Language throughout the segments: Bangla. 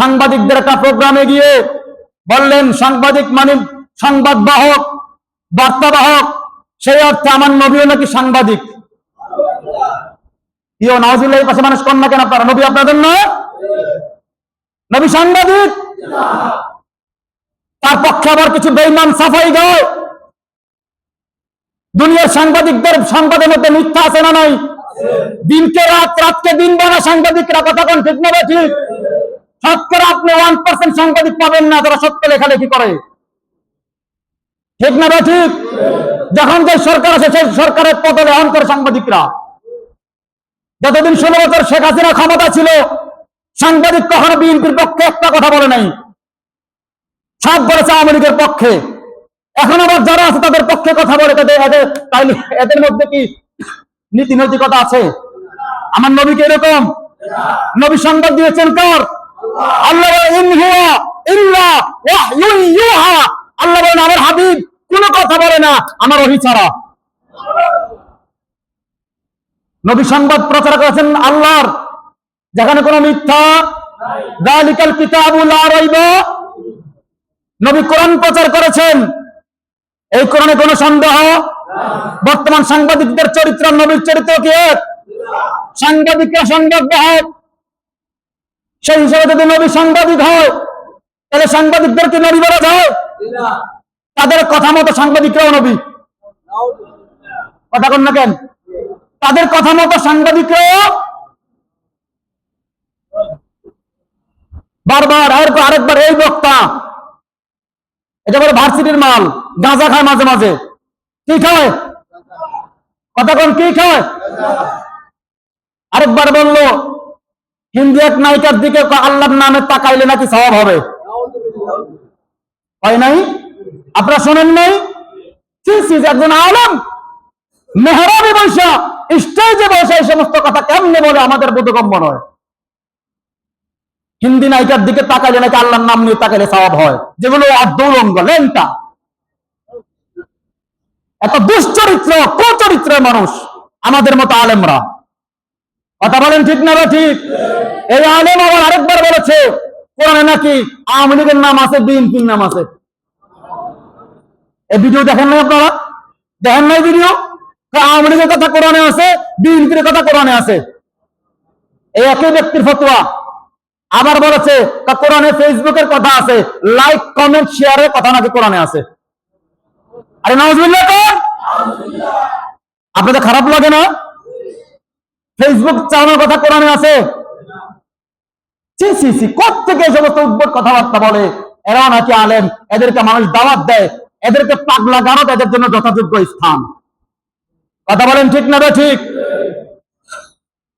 সাংবাদিকদের একটা প্রোগ্রামে গিয়ে বললেন, সাংবাদিক মানে সংবাদ বাহক বার্তাবাহক, সেই অর্থে আমার নবীও নাকি সাংবাদিক। নওয়াজুল্লাহ মানুষ কন না কেন আপনারা? নবী আপনাদের নয় নবী সাংবাদিক? তার পক্ষে আবার কিছু বেইমান সাফাই গায়। দুনিয়ার সাংবাদিকদের সংবাদের মধ্যে মিথ্যা আছে না নাই? দিনকে রাত, রাতকে দিন বানা সাংবাদিকরা কথা কোন ঠিক না ঠিক? আপনি ওয়ান পার্সেন্ট সাংবাদিক পাবেন না যারা সত্য লেখালেখি করে। ঠিক না বা ঠিক? যখন যে সরকার আছে, সেই সরকারের পদলে অন করে সাংবাদিকরা। যতদিন ষোলো বছর শেখ হাসিনা ক্ষমতা ছিল, সাংবাদিক কখনো বিএনপির পক্ষে একটা কথা বলে নাই। সব বলেছে আওয়ামী লীগের পক্ষে। এখন আবার যারা আছে তাদের পক্ষে কথা বলে, তাদের এদের তাইলে এদের মধ্যে কি নীতি নৈতিকতা আছে? আমার নবীকে এরকম? নবী সংবাদ দিয়েছেন কার? আল্লাহ ইন হুয়া ইল্লা ওয়াহয়ুন ইউহা। আল্লাহ বলেন, আমার হাবিব কোনো কথা বলে না, আমার ওহি ছাড়া। নবী সংবাদ প্রচার করেছেন আল্লাহর, যেখানে কোনো মিথ্যা দালিকাল কিতাবুল লা রাইবা। নবী কোরআন প্রচার করেছেন, এই কোরআনে কোনো সন্দেহ? বর্তমান সাংবাদিকদের চরিত্র, নবীর চরিত্র কি এক? সাংবাদিকরা সংবাদ বাহক সেই হিসাবে যদি নবী সাংবাদিক হয় তাহলে সাংবাদিকদেরকে নবী বলা যায়? তাদের কথা মতো সাংবাদিকরাও নবী। কথা কন না কেন? তাদের কথা মতো সাংবাদিকরাও বারবার আরেকবার আরেকবার এই বক্তা এটা বলে ভার্সিটির মাল গাঁজা খায় মাঝে মাঝে। কি খায়? কথা কোন কি খায়? আরেকবার বলল হিন্দি এক নায়িকার দিকে আল্লাহর নামে তাকাইলে নাকি স্বভাব হবে? হয় নাই? আপনারা শোনেন নাই? একজন আলম মেহরাবি বৈশা স্টেজে বসে এই সমস্ত কথা কেমনে বলে আমাদের বোধগম্য নয়? হিন্দি নায়িকার দিকে তাকাইলে নাকি আল্লাহর নাম নিয়ে তাকাইলে স্বভাব হয়? যেগুলো আদৌরঙ্গ লেনটা। এত দুশ্চরিত্র, কুচরিত্রের মানুষ আমাদের মতো আলেমরা। কথা বলেন ঠিক না ঠিক? এই আলেম আবার আরেকবার বলেছে, কোরআনে নাকি আওয়ামী লীগের নাম আছে, বিএনপির নাম আছে। এই ভিডিও দেখেন নাই আপনারা? দেখেন নাই ভিডিও? আওয়ামী লীগের কথা কোরআনে আছে, বিএনপির কথা কোরআনে আছে। এই একই ব্যক্তির ফতোয়া। আবার বলেছে তা কোরআনে ফেসবুকের কথা আছে, লাইক, কমেন্ট, শেয়ারের কথা নাকি কোরআনে আছে। আরে নজরুল্লাহ আপনাদের খারাপ লাগে না? ফেসবুক চালানোর কথা কোরআনে আছে? থেকে সমস্ত উদ্ভট কথাবার্তা বলে? এরাও নাকি আলেম। এদেরকে মানুষ দাওয়াত দেয়। এদেরকে পাগলা গারত এদের জন্য যথাযোগ্য স্থান। কথা বলেন ঠিক না ঠিক?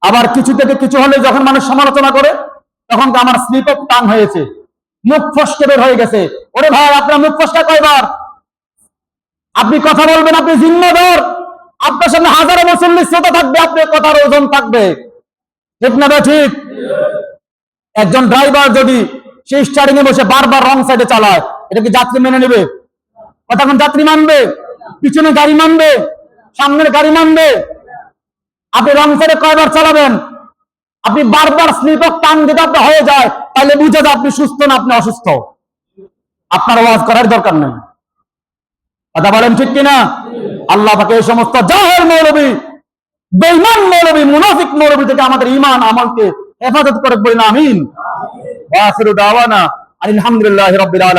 আবার কিছু থেকে কিছু হলে যখন মানুষ সমালোচনা করে, তখন তো আমার স্লিপ অফ টাং হয়েছে। মুখ ফসকে বের হয়ে গেছে। ওরে ভাই, আপনার মুখ ফসকা কয়বার? আপনি কথা বলবেন, আপনি জিম্মাদার। আপনার সামনে হাজারো মুসল্লি শ্রোতা থাকবে, আপনার কথার ওজন থাকবে। ঠিক না ঠিক? একজন ড্রাইভার যদি সেই স্টারিং এ বসে বারবার রং সাইডে চালায়, এটা কি যাত্রী মেনে নেবে? কতক্ষণ যাত্রী মানবে? পিছনে গাড়ি মানবে? সামনের গাড়ি মানবে? আপনি রং সাইডে কয়বার চালাবেন? আপনি বারবার স্লিপ অফ টান যদি আপনার হয়ে যায়, তাহলে বুঝে যায় আপনি সুস্থ না আপনি অসুস্থ। আপনার ওয়াজ করার দরকার নেই। কথা বলেন ঠিক কিনা? আল্লাহ পাকে এই সমস্ত জাহের মৌলবী বেইমান মৌলবী, মুনাফিক মৌলবী থেকে আমাদের ইমান আমলকে হেফাজত করে বলি না, আমিন। আলহামদুলিল্লাহ আলামিন।